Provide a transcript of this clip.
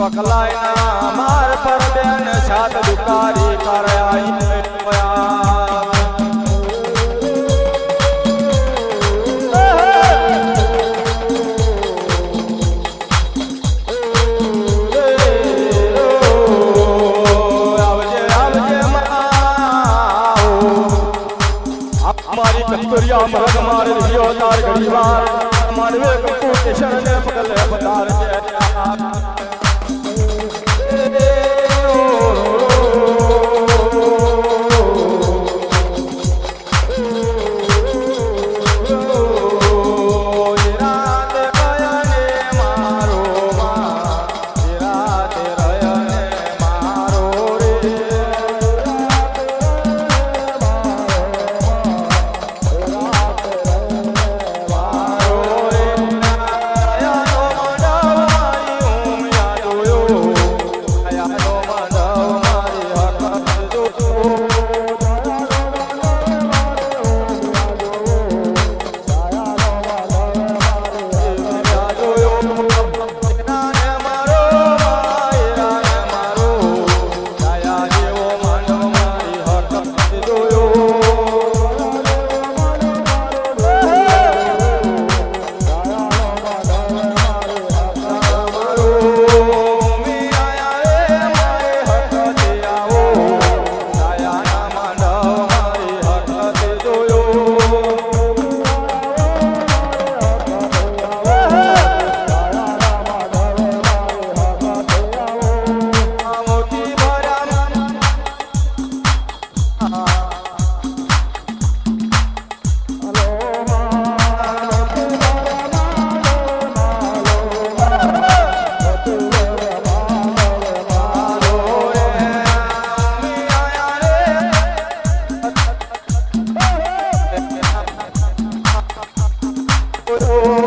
પકલાય માર પર બેન સાત દુકારી કરે આઈને પયા કંદુરિયા મરગ Oh.